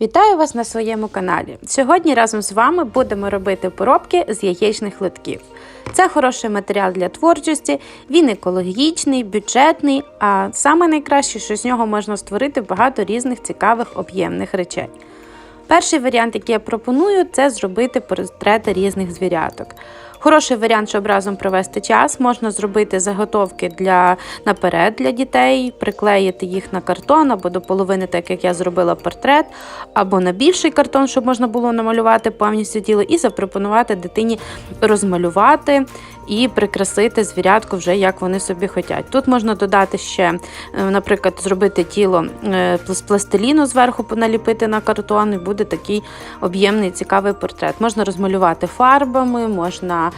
Вітаю вас на своєму каналі. Сьогодні разом з вами будемо робити поробки з яєчних литків. Це хороший матеріал для творчості, він екологічний, бюджетний, а саме найкраще, що з нього можна створити багато різних цікавих об'ємних речей. Перший варіант, який я пропоную, це зробити портрети різних звіряток. Хороший варіант, щоб разом провести час, можна зробити заготовки для наперед для дітей, приклеїти їх на картон або до половини, так як я зробила портрет, або на більший картон, щоб можна було намалювати повністю тіло, і запропонувати дитині розмалювати і прикрасити звірятку вже як вони собі хочуть. Тут можна додати ще, е, наприклад, зробити тіло е, з пластиліну зверху наліпити на картон, і буде такий об'ємний цікавий портрет. Можна розмалювати фарбами, можна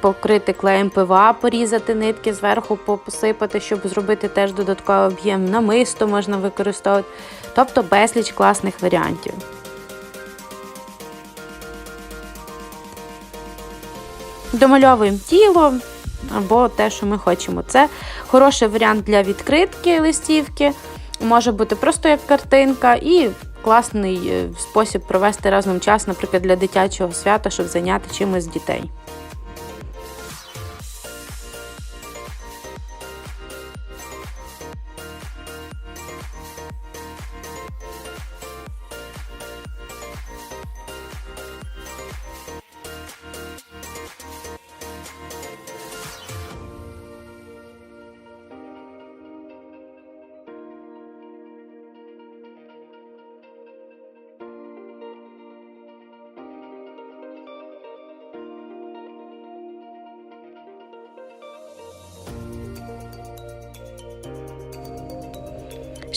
покрити клеєм ПВА, порізати нитки зверху, посипати, щоб зробити теж додатковий об'єм. Намисто можна використовувати. Тобто безліч класних варіантів. Домальовуємо тіло або те, що ми хочемо. Це хороший варіант для відкритки листівки. Може бути просто як картинка, і класний е, спосіб провести разом час, наприклад, для дитячого свята, щоб зайняти чимось дітей.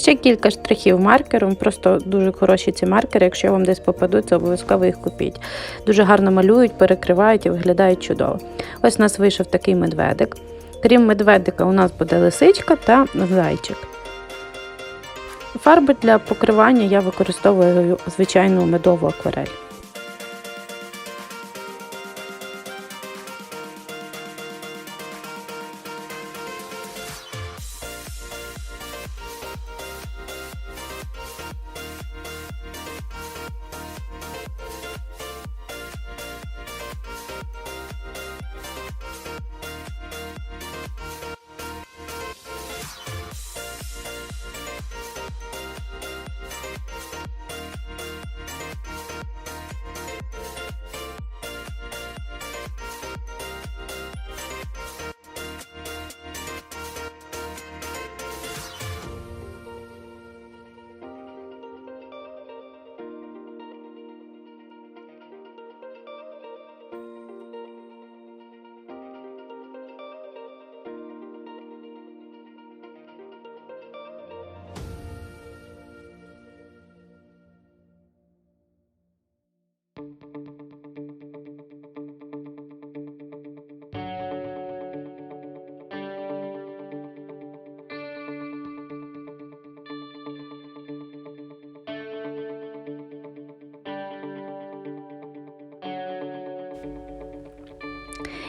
Ще кілька штрихів маркером, просто дуже хороші ці маркери. Якщо вам десь попадуться, обов'язково їх купіть. Дуже гарно малюють, перекривають і виглядають чудово. Ось у нас вийшов такий медведик. Крім медведика, у нас буде лисичка та зайчик. Фарби для покривання я використовую звичайну медову акварель.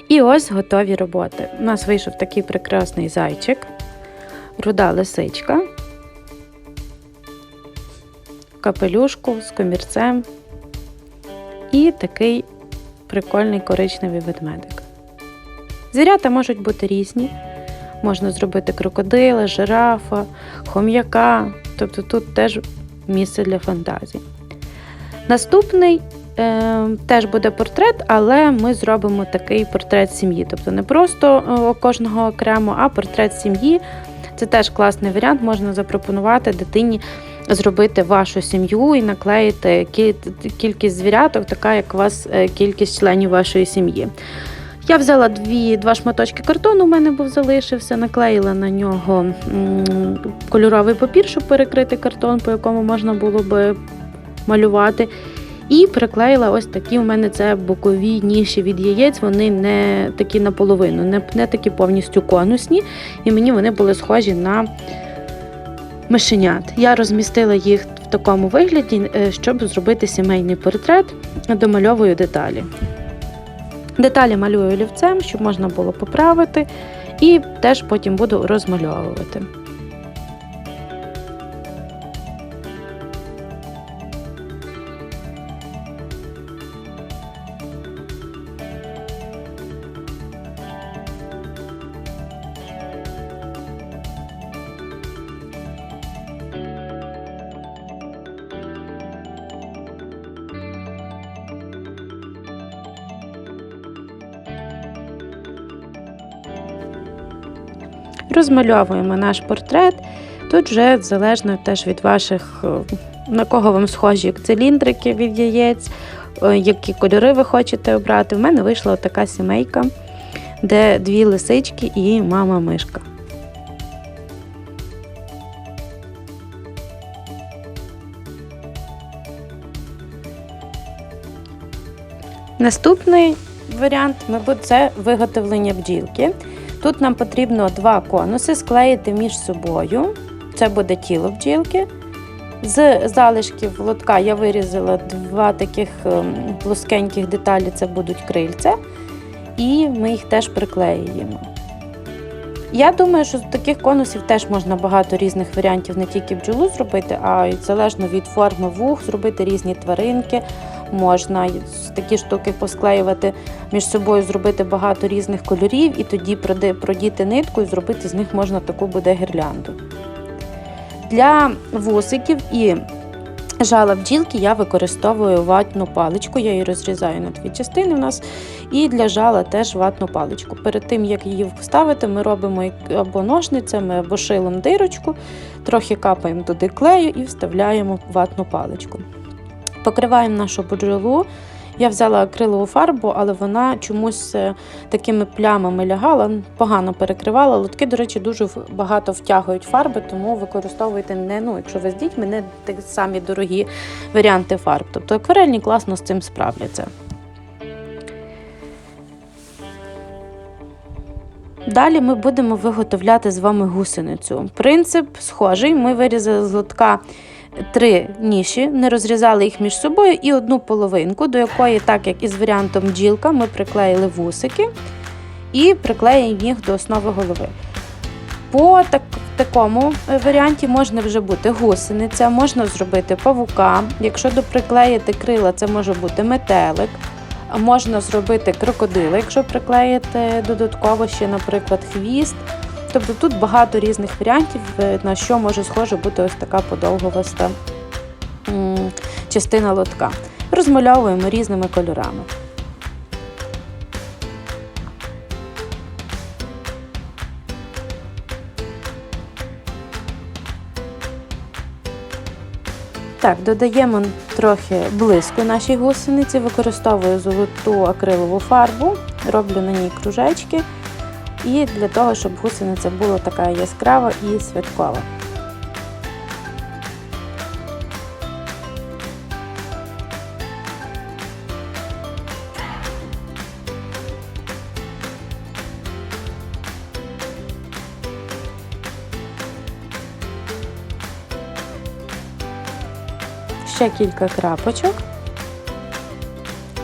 І ось готові роботи. У нас вийшов такий прекрасний зайчик, руда лисичка, капелюшку з комірцем і такий прикольний коричневий ведмедик. Звірята можуть бути різні. Можна зробити крокодила, жирафа, хом'яка, тобто тут теж місце для фантазії. Наступний теж буде портрет, але ми зробимо такий портрет сім'ї. Тобто не просто е, кожного окремо, а портрет сім'ї. Це теж класний варіант. Можна запропонувати дитині зробити вашу сім'ю і наклеїти кількість звіряток, така як у вас е, кількість членів вашої сім'ї. Я взяла дві, два шматочки картону, у мене був залишився, наклеїла на нього кольоровий папір, щоб перекрити картон, по якому можна було би малювати. І приклеїла ось такі у мене це бокові ніші від яєць. Вони не такі наполовину, не, не такі повністю конусні. І мені вони були схожі на мишенят. Я розмістила їх в такому вигляді, е, щоб зробити сімейний портрет, домальовую деталі. Деталі малюю олівцем, щоб можна було поправити, і теж потім буду розмальовувати. Розмальовуємо наш портрет. Тут вже залежно теж від ваших, е, на кого вам схожі циліндрики від яєць, е, які кольори ви хочете обрати. У мене вийшла така сімейка, де дві лисички і мама мишка. Наступний варіант це виготовлення бджілки. Тут нам потрібно два конуси склеїти між собою. Це буде тіло бджілки. З залишків лотка я вирізала два таких ем, плоскеньких деталі, це будуть крильця, і ми їх теж приклеюємо. Я думаю, що з таких конусів теж можна багато різних варіантів не тільки бджолу зробити, а й залежно від форми вух, зробити різні тваринки. Можна такі штуки посклеювати між собою, зробити багато різних кольорів, і тоді продіти нитку і зробити з них можна таку буде гірлянду. Для вусиків і жала бджілки я використовую ватну паличку, я її розрізаю на дві частини у нас. І для жала теж ватну паличку. Перед тим, як її вставити, ми робимо або ножницями, або шилом дирочку, трохи капаємо туди клею і вставляємо ватну паличку. Покриваємо нашу бджолу. Я взяла акрилову фарбу, але вона чомусь е, такими плямами лягала, погано перекривала. Лотки, до речі, дуже багато втягують фарби, тому використовуйте не, ну, якщо ви з дітьми, не такі самі дорогі варіанти фарб. Тобто акварельні класно з цим справляться. Далі ми будемо виготовляти з вами гусеницю. Принцип схожий. Ми вирізали з лотка три ніші, не розрізали їх між собою і одну половинку, до якої, так як із варіантом бджілка, ми приклеїли вусики і приклеїмо їх до основи голови. По так, такому е, варіанті можна вже бути гусениця, можна зробити павука. Якщо доприклеїти крила, це може бути метелик. Можна зробити крокодила, якщо приклеїти додатково ще, наприклад, хвіст. Тобто тут багато різних варіантів, е, на що може схоже бути ось така подовгуваста м, частина лотка. Розмальовуємо різними кольорами. Так, додаємо трохи блиску нашій гусениці, використовую золоту акрилову фарбу, роблю на ній кружечки. І для того, щоб гусениця була така яскрава і святкова. Ще кілька крапочок.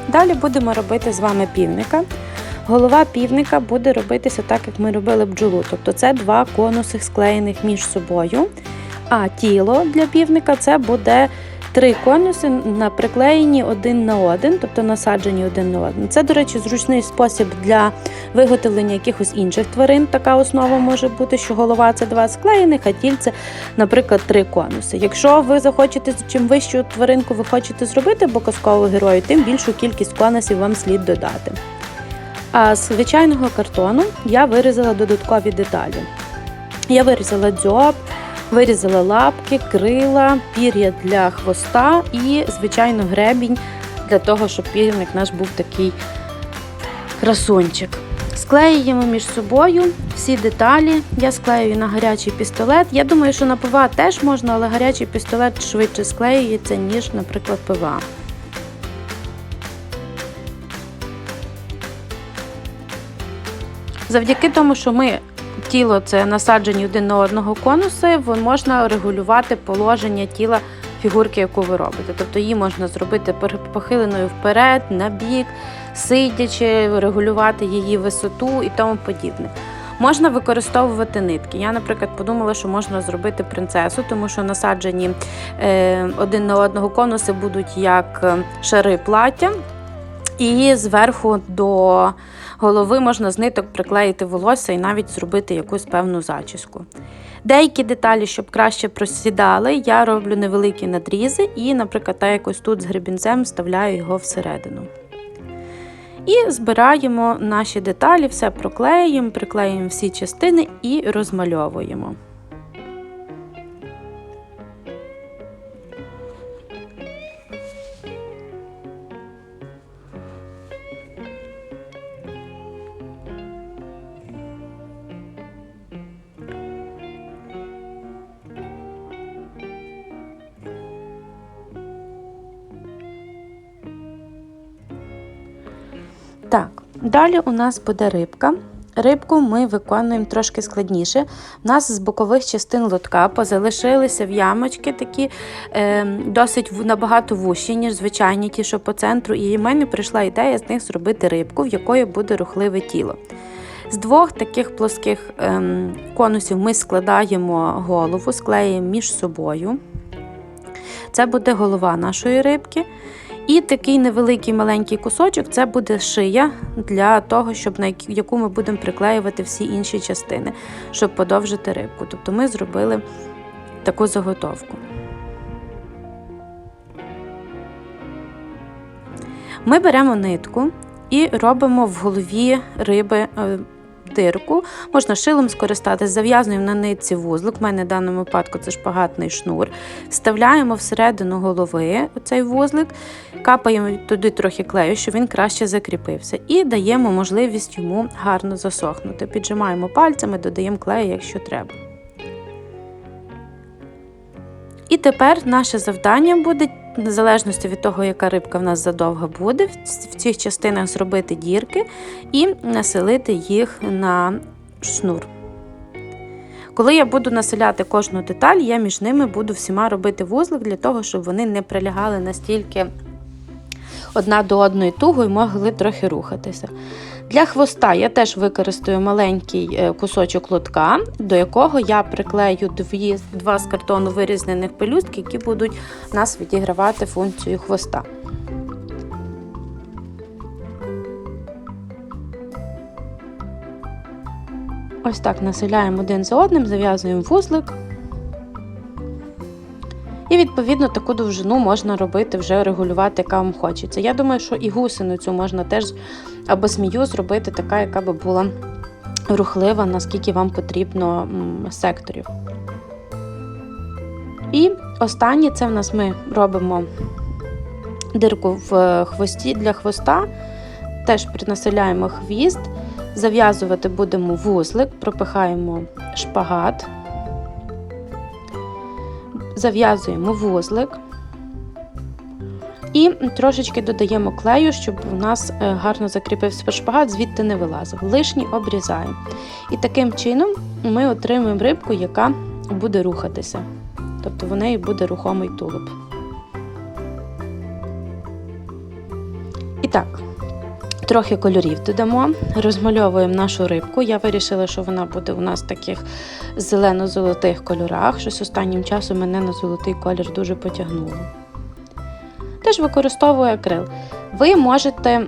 Далі будемо робити з вами півника. Голова півника буде робитися так, як ми робили бджолу. Тобто це два конуси склеєних між собою. А тіло для півника це буде три конуси на приклеєні один на один, тобто насаджені один на один. Це, до речі, зручний спосіб для виготовлення якихось інших тварин. Така основа може бути, що голова це два склеєних, а тільце, наприклад, три конуси. Якщо ви захочете, чим вищу тваринку ви хочете зробити, бо казкового герою, тим більшу кількість конусів вам слід додати. А з звичайного картону я вирізала додаткові деталі. Я вирізала дзьоб, вирізала лапки, крила, пір'я для хвоста і, звичайно, гребінь для того, щоб півник наш був такий красунчик. Склеюємо між собою всі деталі. Я склеюю на гарячий пістолет. Я думаю, що на ПВА теж можна, але гарячий пістолет швидше склеюється, ніж, наприклад, ПВА. Завдяки тому, що ми тіло це насаджені один на одного конуси, можна регулювати положення тіла фігурки, яку ви робите. Тобто її можна зробити похиленою вперед, на бік, сидячи, регулювати її висоту і тому подібне. Можна використовувати нитки. Я, наприклад, подумала, що можна зробити принцесу, тому що насаджені е, один на одного конуси будуть як е, шари плаття, і зверху до голови можна з ниток приклеїти волосся і навіть зробити якусь певну зачіску. Деякі деталі, щоб краще просідали, я роблю невеликі надрізи і, наприклад, так якось тут з гребінцем вставляю його всередину. І збираємо наші деталі, все проклеїмо, приклеїмо всі частини і розмальовуємо. Так, далі у нас буде рибка. Рибку ми виконуємо трошки складніше. У нас з бокових частин лотка позалишилися в ямочки такі е, досить набагато вущі, ніж звичайні ті, що по центру. І в мене прийшла ідея з них зробити рибку, в якої буде рухливе тіло. З двох таких плоских ем, конусів ми складаємо голову, склеїмо між собою. Це буде голова нашої рибки. І такий невеликий маленький кусочок це буде шия для того, щоб на яку ми будемо приклеювати всі інші частини, щоб подовжити рибку. Тобто ми зробили таку заготовку. Ми беремо нитку і робимо в голові риби е, дирку. Можна шилом скористатись, зав'язуємо на нитці вузлик. У мене в даному випадку це шпагатний шнур. Вставляємо всередину голови цей вузлик, капаємо туди трохи клею, щоб він краще закріпився, і даємо можливість йому гарно засохнути. Піджимаємо пальцями, додаємо клею, якщо треба. І тепер наше завдання буде, в залежності від того, яка рибка в нас задовга буде, в цих частинах зробити дірки і населити їх на шнур. Коли я буду населяти кожну деталь, я між ними буду всіма робити вузлик для того, щоб вони не прилягали настільки одна до одної туго і могли трохи рухатися. Для хвоста я теж використаю маленький е, кусочок лотка, до якого я приклею дві, два з картону вирізнених пелюстки, які будуть нас відігравати функцію хвоста. Ось так населяємо один за одним, зав'язуємо вузлик. Відповідно, таку довжину можна робити, вже регулювати, яка вам хочеться. Я думаю, що і гусеницю можна теж або змію зробити така, яка би була рухлива, наскільки вам потрібно секторів. І останнє це в нас ми робимо дирку в хвості для хвоста, теж населяємо хвіст, зав'язувати будемо вузлик, пропихаємо шпагат зав'язуємо вузлик і трошечки додаємо клею, щоб у нас е, гарно закріпився шпагат, звідти не вилазив. Лишній обрізаємо. І таким чином ми отримуємо рибку, яка буде рухатися. Тобто в неї буде рухомий тулуб. І так, трохи кольорів додамо, розмальовуємо нашу рибку. Я вирішила, що вона буде у нас в таких зелено-золотих кольорах. Щось останнім часом мене на золотий колір дуже потягнуло. Теж використовую акрил. Ви можете,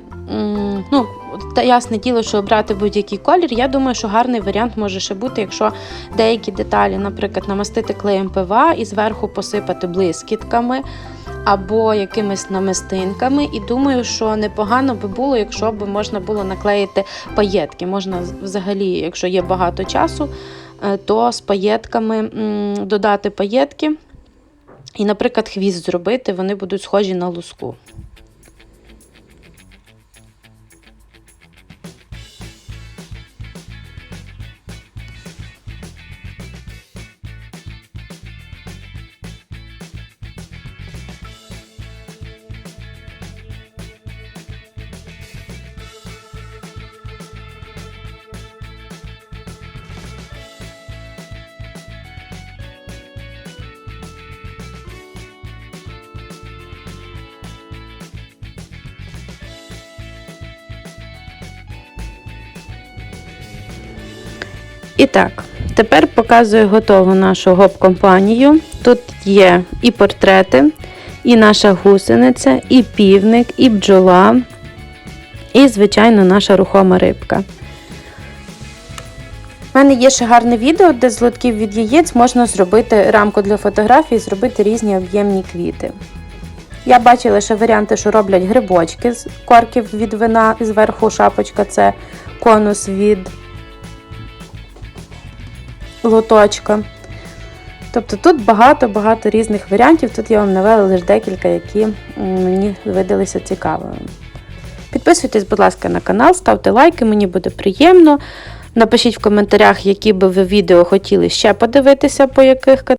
ну, та ясне діло, що обрати будь-який колір. Я думаю, що гарний варіант може ще бути, якщо деякі деталі, наприклад, намастити клеєм ПВА і зверху посипати блискітками або якимись намистинками. І думаю, що непогано би було, якщо б можна було наклеїти паєтки. Можна взагалі, якщо є багато часу, е, то з паєтками додати паєтки і, наприклад, хвіст зробити, вони будуть схожі на луску. І так, тепер показую готову нашу гоп-компанію. Тут є і портрети, і наша гусениця, і півник, і бджола, і, звичайно, наша рухома рибка. У мене є ще гарне відео, де з лотків від яєць можна зробити рамку для фотографій, зробити різні об'ємні квіти. Я бачила ще варіанти, що роблять грибочки з корків від вина, зверху шапочка це конус від лоточка. Тобто тут багато-багато різних варіантів. Тут я вам навела лише декілька, які мені видалися цікавими. Підписуйтесь, будь ласка, на канал, ставте лайки, мені буде приємно. Напишіть в коментарях, які би ви відео хотіли ще подивитися, по яких кат-